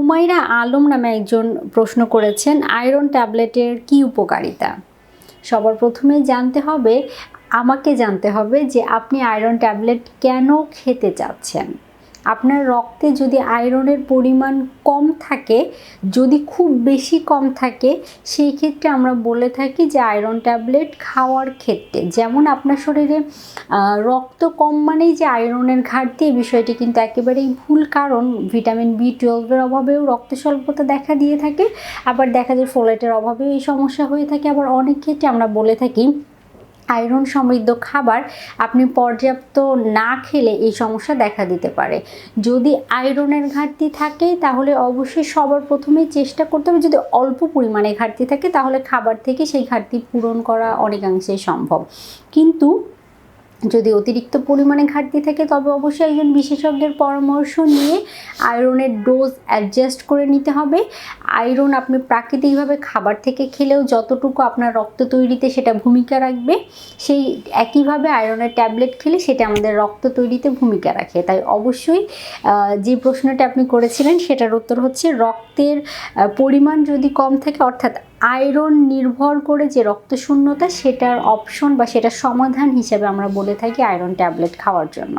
হুমাইরা আলম নামে একজন প্রশ্ন করেছেন, আয়রন ট্যাবলেটের কি উপকারিতা? সবার প্রথমে জানতে হবে, আমাকে জানতে হবে যে আপনি আয়রন ট্যাবলেট কেন খেতে চাচ্ছেন। আপনার রক্তে যদি আয়রনের পরিমাণ কম থাকে, যদি খুব বেশি কম থাকে, সেই ক্ষেত্রে আমরা বলে থাকি যে আয়রন ট্যাবলেট খাওয়ার ক্ষেত্রে। যেমন আপনার শরীরে রক্ত কম মানেই যে আয়রনের ঘাটতি, এই বিষয়টি কিন্তু একেবারেই ভুল কারণ। ভিটামিন বি টুয়েলভের অভাবেও রক্ত স্বল্পতা দেখা দিয়ে থাকে। আবার দেখা যায় ফোলেটের অভাবেও এই সমস্যা হয়ে থাকে। আবার অনেক ক্ষেত্রে আমরা বলে থাকি আয়রন সমৃদ্ধ খাবার আপনি পর্যাপ্ত না খেলে এই সমস্যা দেখা দিতে পারে। যদি আয়রনের ঘাটতি থাকে, তাহলে অবশ্যই সবার প্রথমেই চেষ্টা করতে হবে, যদি অল্প পরিমাণে ঘাটতি থাকে, তাহলে খাবার থেকে সেই ঘাটতি পূরণ করা অনেকাংশে সম্ভব। কিন্তু যদি অতিরিক্ত পরিমাণে ঘাটতি থাকে, তবে অবশ্যই একজন বিশেষজ্ঞের পরামর্শ নিয়ে আয়রনের ডোজ অ্যাডজাস্ট করে নিতে হবে। আয়রন আপনি প্রাকৃতিকভাবে খাবার থেকে খেলেও যতটুকু আপনার রক্ত তৈরিতে সেটা ভূমিকা রাখবে, সেই একইভাবে আয়রনের ট্যাবলেট খেলে সেটা আমাদের রক্ত তৈরিতে ভূমিকা রাখে। তাই অবশ্যই যে প্রশ্নটা আপনি করেছিলেন সেটার উত্তর হচ্ছে রক্তের পরিমাণ যদি কম থাকে, অর্থাৎ আয়রন নির্ভর করে যে রক্তশূন্যতা, সেটার অপশন বা সেটার সমাধান হিসেবে আমরা বলে থাকি আয়রন ট্যাবলেট খাওয়ার জন্য।